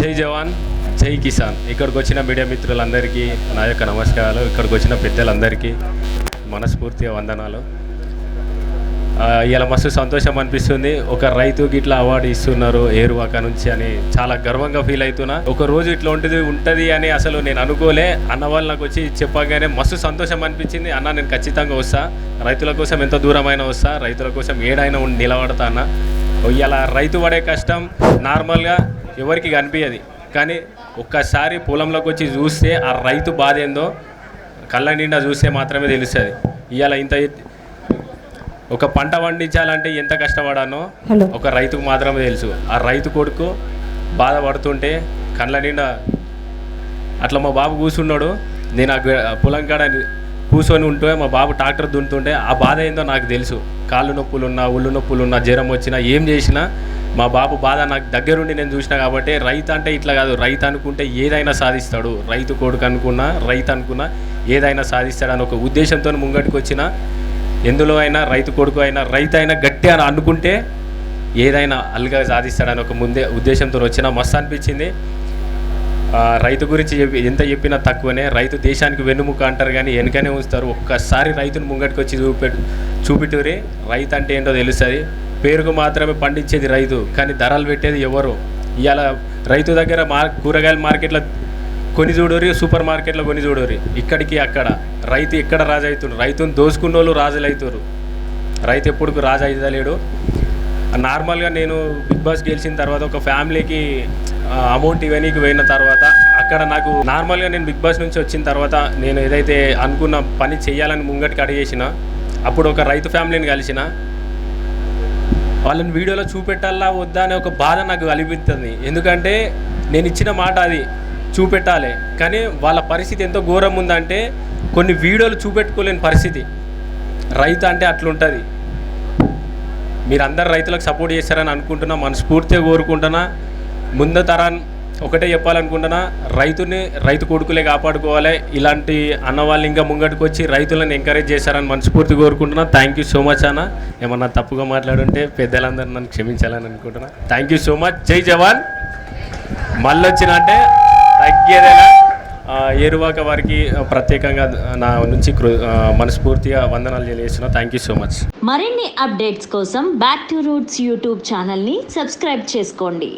జై జవాన్ జై కిసాన్. ఇక్కడికి వచ్చిన మీడియా మిత్రులందరికీ నా యొక్క నమస్కారాలు. ఇక్కడికి వచ్చిన పెద్దలందరికీ మనస్ఫూర్తిగా వందనాలు. ఇలా మస్తు సంతోషం అనిపిస్తుంది. ఒక రైతు ఇట్లా అవార్డు ఇస్తున్నారు ఏరువాక నుంచి అని చాలా గర్వంగా ఫీల్ అవుతున్నా. ఒక రోజు ఇట్లా ఉంటుంది ఉంటుంది అని అసలు నేను అనుకోలే. అన్న వాళ్ళు నాకు వచ్చి చెప్పగానే మస్తు సంతోషం అనిపించింది. అన్న నేను ఖచ్చితంగా వస్తా. రైతుల కోసం ఎంత దూరమైనా వస్తా. రైతుల కోసం ఏడైనా ఉండి నిలబడతా అన్న. ఇలా రైతు పడే కష్టం నార్మల్గా ఎవరికి కనిపించదు కానీ ఒక్కసారి పొలంలోకి వచ్చి చూస్తే ఆ రైతు బాధ ఏందో కళ్ళ నిండా చూస్తే మాత్రమే తెలుస్తుంది. ఇవాళ ఇంత ఒక పంట పండించాలంటే ఎంత కష్టపడానో ఒక రైతుకు మాత్రమే తెలుసు. ఆ రైతు కొడుకు బాధపడుతుంటే కళ్ళ నిండా అట్లా మా బాబు కూర్చున్నాడు నేను ఆ పొలం కాడ కూర్చొని ఉంటే మా బాబు ట్రాక్టర్ దున్నుతుంటే ఆ బాధ ఏందో నాకు తెలుసు. కాళ్ళు నొప్పులు ఉన్నా ఒళ్ళు నొప్పులు ఉన్నా జ్వరం వచ్చినా ఏం చేసినా మా బాబు బాధ నాకు దగ్గరుండి నేను చూసిన కాబట్టి రైతు అంటే ఇట్లా కాదు. రైతు అనుకుంటే ఏదైనా సాధిస్తాడు. రైతు కొడుకు అనుకున్నా రైతు అనుకున్నా ఏదైనా సాధిస్తాడని ఒక ఉద్దేశంతో ముంగటికి వచ్చిన ఎందులో అయినా రైతు కొడుకు అయినా రైతు అయినా గట్టి అని అనుకుంటే ఏదైనా అల్గా సాధిస్తాడని ఒక ముందే ఉద్దేశంతో వచ్చిన మస్తు అనిపించింది. రైతు గురించి చెప్పి ఎంత చెప్పినా తక్కువనే. రైతు దేశానికి వెన్నుముక అంటారు కానీ వెనుకనే ఉంచుతారు. ఒక్కసారి రైతును ముంగటికి వచ్చి చూపెట్టు చూపిటూరి రైతు అంటే ఏంటో తెలుస్తుంది. పేరుకు మాత్రమే పండించేది రైతు కానీ ధరలు పెట్టేది ఎవరు? ఇవాళ రైతు దగ్గర మార్ కూరగాయల మార్కెట్లో కొని చూడూరి సూపర్ మార్కెట్లో కొని చూడూరి. ఇక్కడికి అక్కడ రైతు ఎక్కడ రాజు అవుతుండ్రు రైతును దోసుకున్న వాళ్ళు రాజులు అవుతారు రైతు ఎప్పుడు రాజు అవుతలేడు నార్మల్గా నేను బిగ్ బాస్ గెలిచిన తర్వాత ఒక ఫ్యామిలీకి అమౌంట్ ఇవ్వనీకి పోయిన తర్వాత అక్కడ నాకు నార్మల్గా నేను బిగ్ బాస్ నుంచి వచ్చిన తర్వాత నేను ఏదైతే అనుకున్న పని చేయాలని ముంగటికి అడిగేసిన అప్పుడు ఒక రైతు ఫ్యామిలీని కలిసిన వాళ్ళని వీడియోలో చూపెట్టాలా వద్దా అనే ఒక బాధ నాకు కలిపిస్తుంది. ఎందుకంటే నేను ఇచ్చిన మాట అది చూపెట్టాలి. కానీ వాళ్ళ పరిస్థితి ఎంతో ఘోరం ఉందంటే కొన్ని వీడియోలు చూపెట్టుకోలేని పరిస్థితి. రైతు అంటే అట్లుంటుంది. మీరు అందరు రైతులకు సపోర్ట్ చేస్తారని అనుకుంటున్నా మనస్ఫూర్తిగా కోరుకుంటున్నా. ముందు తరాన్ ఒకటే చెప్పాలనుకుంటున్నా రైతుని రైతు కొడుకులే కాపాడుకోవాలి. ఇలాంటి అన్న వాళ్ళు ఇంకా ముంగటికి వచ్చి రైతులను ఎంకరేజ్ చేశారని మనస్ఫూర్తి కోరుకుంటున్నా. థ్యాంక్ యూ సో మచ్ అన్న. ఏమన్నా తప్పుగా మాట్లాడుంటే పెద్దలందరూ నన్ను క్షమించాలని అనుకుంటున్నా. థ్యాంక్ యూ సో మచ్ జై జవాన్. మళ్ళీ వచ్చిన అంటే తగ్గేదేలా ఏరువాక వారికి ప్రత్యేకంగా నా నుంచి మనస్ఫూర్తిగా వందనాలు తెలియజేస్తున్నా. థ్యాంక్ యూ సో మచ్ మరిన్ని అప్డేట్స్ కోసం బ్యాక్ టు రూట్స్ యూట్యూబ్ ఛానల్ని సబ్స్క్రైబ్ చేసుకోండి.